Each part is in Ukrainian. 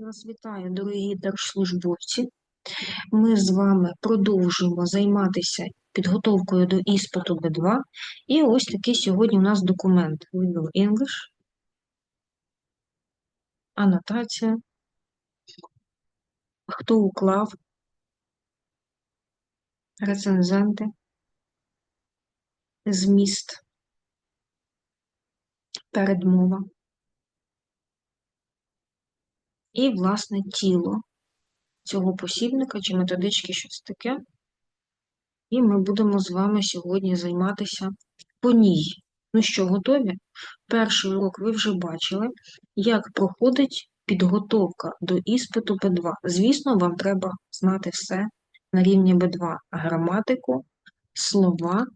Вас вітаю, дорогі держслужбовці. Ми з вами продовжуємо займатися підготовкою до іспиту Б2. І ось такий сьогодні у нас документ Legal English, анотація, хто уклав, рецензенти, зміст, передмова. І, власне, тіло цього посібника чи методички щось таке. І ми будемо з вами сьогодні займатися по ній. Ну що, готові? Перший урок ви вже бачили, як проходить підготовка до іспиту Б2. Звісно, вам треба знати все на рівні Б2. Граматику, слова,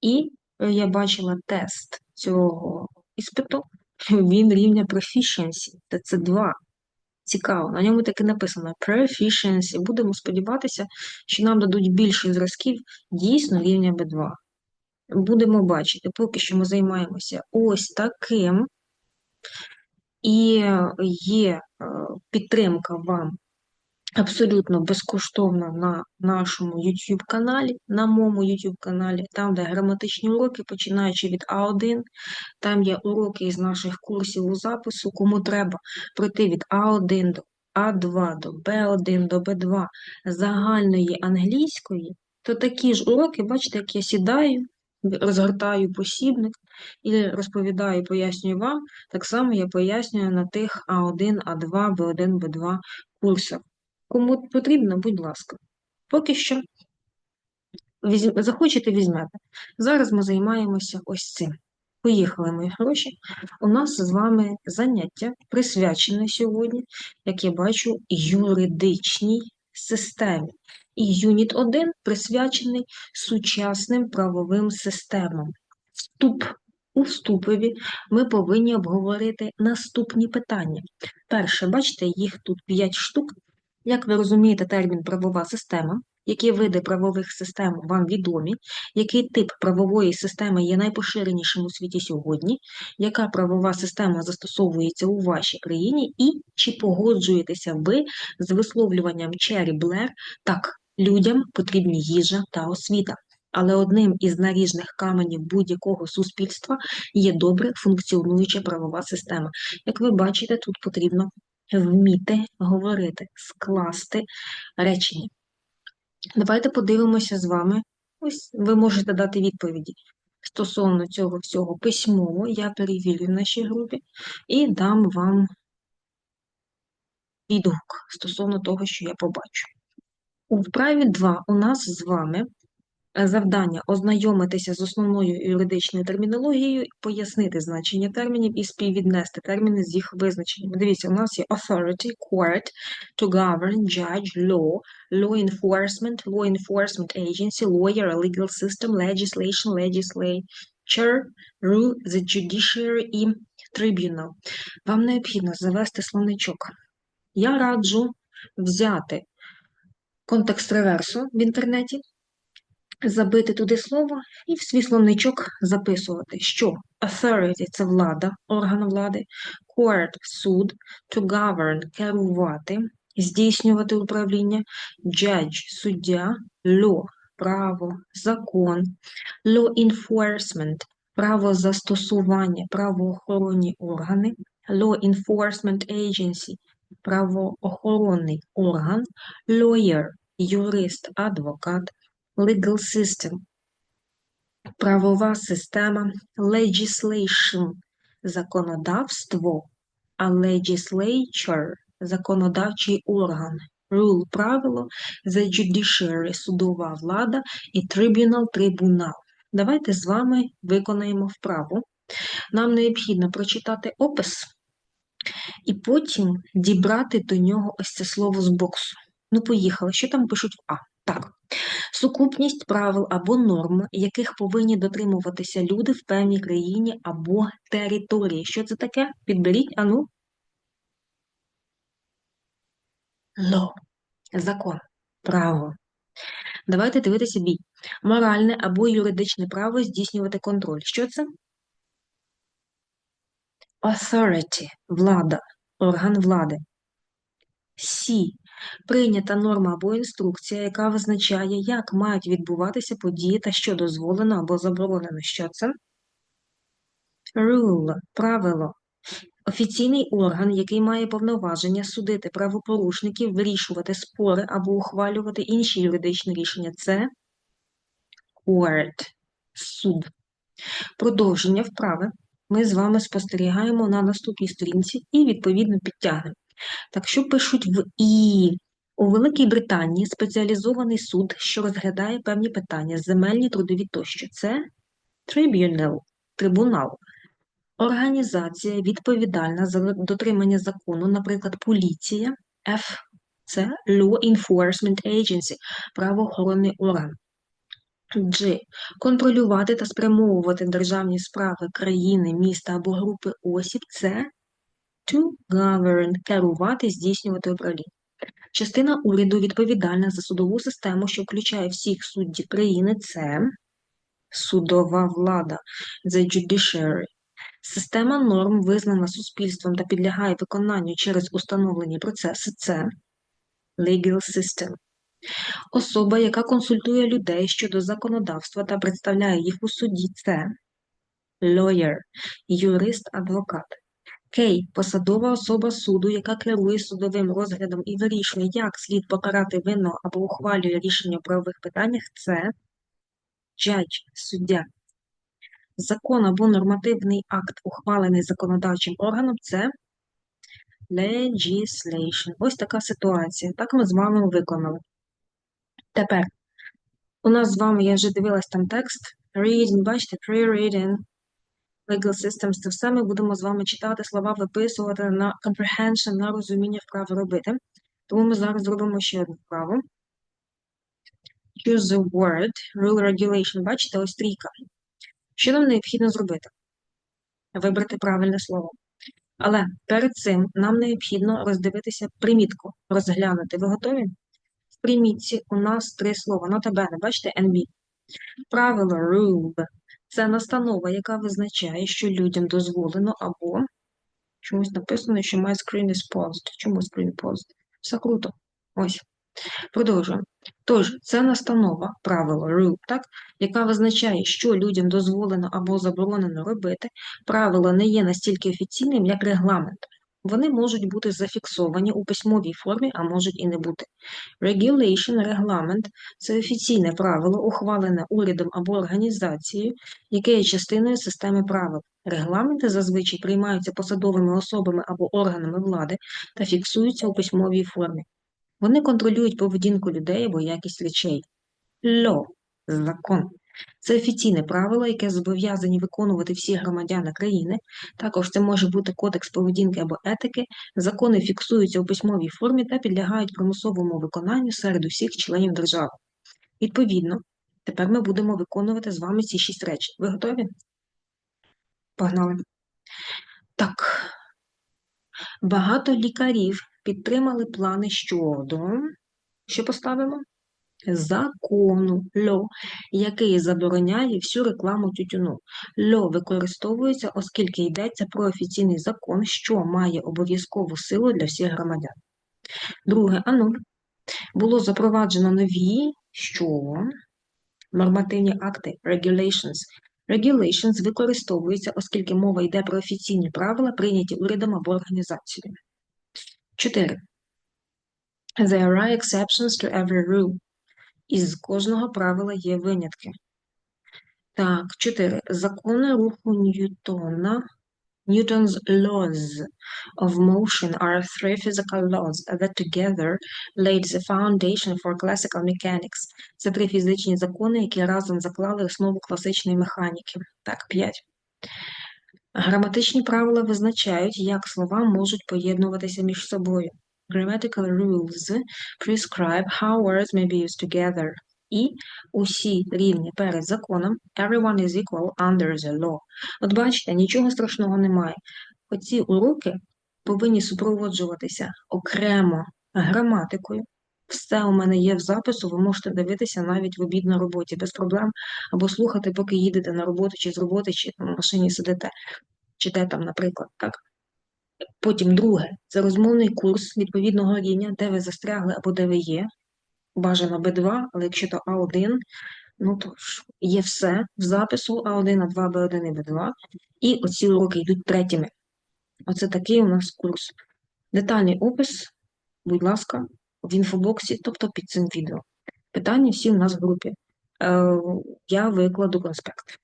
і е, я бачила тест цього іспиту, він рівня proficiency, це це 2. Цікаво, на ньому таки написано Proficiency. Будемо сподіватися, що нам дадуть більше зразків дійсно рівня B2. Будемо бачити, поки що ми займаємося ось таким, і є е, підтримка вам абсолютно безкоштовно на нашому YouTube каналі, на моєму YouTube каналі, там, де граматичні уроки, починаючи від А1, там є уроки із наших курсів у запису, кому треба пройти від А1 до А2 до Б1 до Б2 загальної англійської, то такі ж уроки, бачите, як я сідаю, розгортаю посібник і розповідаю, пояснюю вам, так само я пояснюю на тих А1, А2, Б1, Б2 курсах. Кому потрібно, будь ласка. Поки що захочете, візьмете. Зараз ми займаємося ось цим. Поїхали, мої хороші. У нас з вами заняття присвячене сьогодні, як я бачу, юридичній системі. І юніт 1 присвячений сучасним правовим системам. Вступ. У вступові ми повинні обговорити наступні питання. Перше, бачите, їх тут 5 штук. Як ви розумієте, термін правова система, які види правових систем вам відомі, який тип правової системи є найпоширенішим у світі сьогодні, яка правова система застосовується у вашій країні, і чи погоджуєтеся ви з висловлюванням Чері Блер так, людям потрібні їжа та освіта. Але одним із наріжних каменів будь-якого суспільства є добре функціонуюча правова система. Як ви бачите, тут потрібно вміти говорити, скласти речення. Давайте подивимося з вами. Ось ви можете дати відповіді стосовно цього всього письмово. Я перевірю в нашій групі і дам вам відгук стосовно того, що я побачу. У вправі 2 у нас з вами завдання ознайомитися з основною юридичною термінологією, пояснити значення термінів і співвіднести терміни з їх визначенням. Дивіться, у нас є authority, court, to govern, judge, law, law enforcement, law enforcement agency, lawyer, legal system, legislation, legislature, rule, the judiciary і tribunal. Вам необхідно завести словничок. Я раджу взяти контекст реверсу в інтернеті забити туди слово і в свій словничок записувати, що authority – це влада, орган влади, court – суд, to govern – керувати, здійснювати управління, judge – суддя, law – право, закон, law enforcement – право застосування, правоохоронні органи, law enforcement agency – правоохоронний орган, lawyer – юрист, адвокат, legal system, правова система, legislation – законодавство, а legislature – законодавчий орган, rule – правило, the judiciary – судова влада і tribunal – трибунал. Давайте з вами виконаємо вправу. Нам необхідно прочитати опис і потім дібрати до нього ось це слово з боксу. Ну, поїхали. Що там пишуть в А? Так. Сукупність правил або норм, яких повинні дотримуватися люди в певній країні або території. Що це таке? Підберіть, ану. Law. Закон. Право. Давайте дивитися бій. Моральне або юридичне право здійснювати контроль. Що це? Authority. Влада. Орган влади. Сі. Прийнята норма або інструкція, яка визначає, як мають відбуватися події та що дозволено або заборонено. Що це? Rule – правило. Офіційний орган, який має повноваження судити правопорушників, вирішувати спори або ухвалювати інші юридичні рішення. Це court – суд. Продовження вправи ми з вами спостерігаємо на наступній сторінці і, відповідно, підтягнемо. Так, що пишуть в І? У Великій Британії спеціалізований суд, що розглядає певні питання, земельні, трудові тощо. Це трибюнал, трибунал. Організація відповідальна за дотримання закону, наприклад, поліція, F – це Law Enforcement Agency, правоохоронний орган. G. Контролювати та спрямовувати державні справи країни, міста або групи осіб – це to govern – керувати, здійснювати управління. Частина уряду відповідальна за судову систему, що включає всіх суддів країни – це судова влада, the judiciary. Система норм визнана суспільством та підлягає виконанню через установлені процеси – це legal system. Особа, яка консультує людей щодо законодавства та представляє їх у суді, це lawyer, юрист-адвокат. Кей – посадова особа суду, яка керує судовим розглядом і вирішує, як слід покарати винного або ухвалює рішення у правових питаннях, це judge, суддя. Закон або нормативний акт, ухвалений законодавчим органом, це legislation. Ось така ситуація. Так ми з вами виконали. Тепер у нас з вами, я вже дивилась там текст. Reading, бачите, pre-reading, legal systems. Це все ми будемо з вами читати, слова виписувати на comprehension, на розуміння вправи робити. Тому ми зараз зробимо ще одну вправу. Choose the word, rule regulation. Бачите, ось трійка. Що нам необхідно зробити? Вибрати правильне слово. Але перед цим нам необхідно роздивитися примітку, розглянути. Ви готові? В примітці у нас три слова. На тебе, бачите, NB. Правило rule – це настанова, яка визначає, що людям дозволено або чомусь написано, що my screen is paused. Чому screen paused? Все круто. Ось. Продовжуємо. Тож, це настанова, правило rule, так, яка визначає, що людям дозволено або заборонено робити. Правило не є настільки офіційним, як регламент. Вони можуть бути зафіксовані у письмовій формі, а можуть і не бути. Regulation, регламент це офіційне правило, ухвалене урядом або організацією, яке є частиною системи правил. Регламенти зазвичай приймаються посадовими особами або органами влади та фіксуються у письмовій формі. Вони контролюють поведінку людей або якість речей. Law – закон. Це офіційне правило, яке зобов'язані виконувати всі громадяни країни. Також це може бути кодекс поведінки або етики. Закони фіксуються у письмовій формі та підлягають примусовому виконанню серед усіх членів держави. Відповідно, тепер ми будемо виконувати з вами ці шість речень. Ви готові? Погнали. Так. Багато лікарів підтримали плани щодо. Що поставимо? Закону льо, який забороняє всю рекламу тютюну. Льо використовується, оскільки йдеться про офіційний закон, що має обов'язкову силу для всіх громадян. Друге, ану, було запроваджено нові що нормативні акти regulations. Regulations використовуються, оскільки мова йде про офіційні правила, прийняті урядом або організацією. 4. There are exceptions to every rule. Із кожного правила є винятки. Так, 4. Закони руху Ньютона. Newton's laws of motion are three physical laws that together laid the foundation for classical mechanics. Це три фізичні закони, які разом заклали основу класичної механіки. Так, 5. Граматичні правила визначають, як слова можуть поєднуватися між собою. Grammatical rules prescribe how words may be used together. І усі рівні перед законом. Everyone is equal under the law. От бачите, нічого страшного немає. Оці уроки повинні супроводжуватися окремо граматикою. Все у мене є в запису, ви можете дивитися навіть в обід на роботі без проблем, або слухати, поки їдете на роботу, чи з роботи, чи в машині сидите, чи де там, наприклад, так? Потім друге це розмовний курс відповідного рівня, де ви застрягли або де ви є. Бажано Б2, але якщо то А1, ну то ж є все в запису А1, А2, Б1 і Б2. І оці уроки йдуть третіми. Оце такий у нас курс. Детальний опис, будь ласка, в інфобоксі, тобто під цим відео. Питання всі у нас в групі. Е, я викладу конспект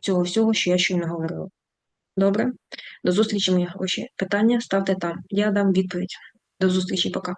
цього всього, що я щойно говорила. Добре? До зустрічі, мої гроші. Питання ставте там. Я дам відповідь. До зустрічі, пока.